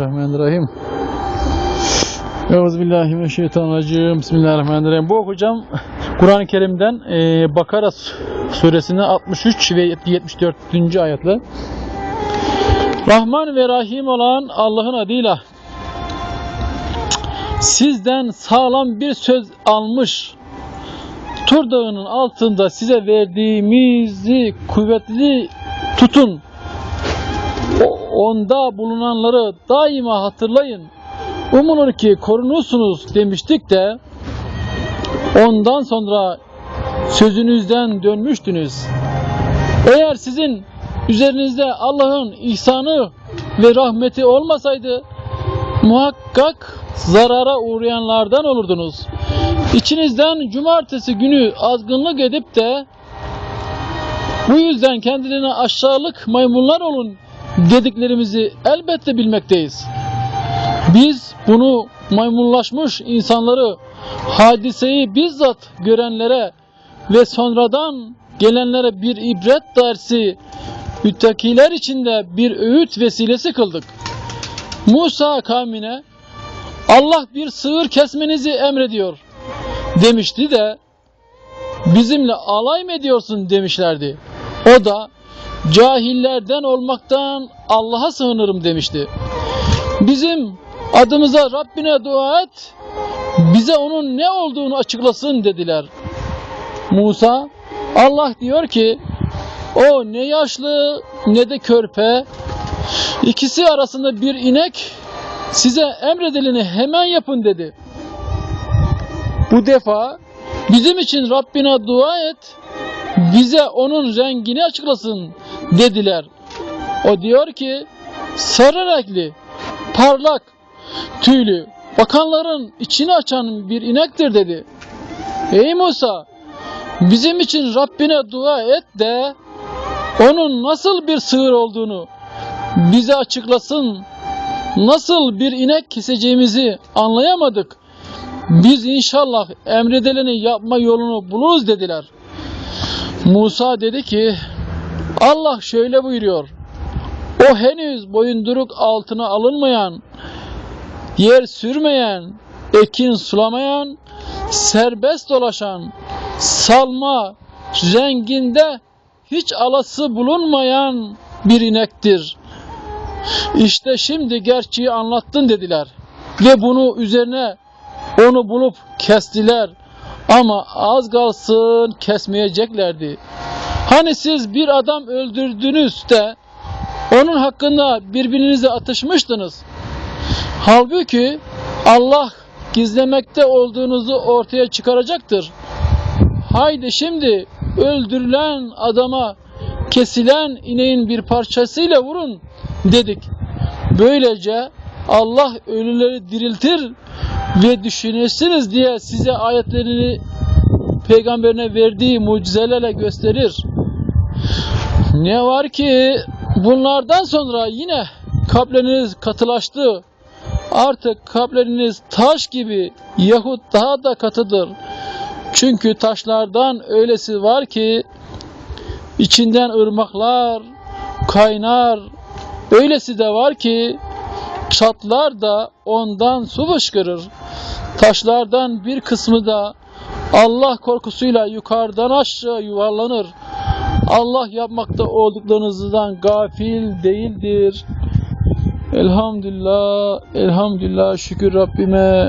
Bismillahirrahmanirrahim. Euzubillahimineşşeytanirracim. Bismillahirrahmanirrahim. Bu okuyacağım Kur'an-ı Kerim'den e, Bakara suresinin 63 ve 74. ayetler. Rahman ve Rahim olan Allah'ın adıyla sizden sağlam bir söz almış Tur Dağı'nın altında size verdiğimizi kuvvetli tutun. Onda bulunanları daima hatırlayın. Umulur ki korunursunuz demiştik de ondan sonra sözünüzden dönmüştünüz. Eğer sizin üzerinizde Allah'ın ihsanı ve rahmeti olmasaydı muhakkak zarara uğrayanlardan olurdunuz. İçinizden cumartesi günü azgınlık edip de bu yüzden kendilerine aşağılık maymunlar olun dediklerimizi elbette bilmekteyiz. Biz bunu maymunlaşmış insanları hadiseyi bizzat görenlere ve sonradan gelenlere bir ibret dersi müttakiler için de bir öğüt vesilesi kıldık. Musa kavmine Allah bir sığır kesmenizi emrediyor demişti de bizimle alay mı ediyorsun demişlerdi. O da cahillerden olmaktan Allah'a sığınırım demişti. Bizim adımıza Rabbine dua et, bize onun ne olduğunu açıklasın dediler. Musa, Allah diyor ki, o ne yaşlı ne de körpe, ikisi arasında bir inek, size emredileni hemen yapın dedi. Bu defa bizim için Rabbine dua et, bize onun rengini açıklasın dediler. O diyor ki sarı renkli, parlak, tüylü, bakanların içini açan bir inektir dedi. Ey Musa bizim için Rabbine dua et de onun nasıl bir sığır olduğunu bize açıklasın. Nasıl bir inek keseceğimizi anlayamadık. Biz inşallah emredileni yapma yolunu buluruz dediler. Musa dedi ki Allah şöyle buyuruyor. O henüz boyunduruk altına alınmayan, yer sürmeyen, ekin sulamayan, serbest dolaşan, salma renginde hiç alası bulunmayan bir inektir. İşte şimdi gerçeği anlattın dediler. Ve bunu üzerine onu bulup kestiler. Ama az kalsın kesmeyeceklerdi. Hani siz bir adam öldürdünüz de onun hakkında birbirinize atışmıştınız. Halbuki Allah gizlemekte olduğunuzu ortaya çıkaracaktır. Haydi şimdi öldürülen adama kesilen ineğin bir parçasıyla vurun dedik. Böylece Allah ölüleri diriltir ve düşünürsünüz diye size ayetlerini peygamberine verdiği mucizelerle gösterir. Ne var ki bunlardan sonra yine kalpleriniz katılaştı. Artık kalpleriniz taş gibi yahut daha da katıdır. Çünkü taşlardan öylesi var ki içinden ırmaklar kaynar. Öylesi de var ki çatlar da ondan su fışkırır. Taşlardan bir kısmı da Allah korkusuyla yukarıdan aşağı yuvarlanır. Allah yapmakta olduklarınızdan gafil değildir. Elhamdülillah, elhamdülillah şükür Rabbime.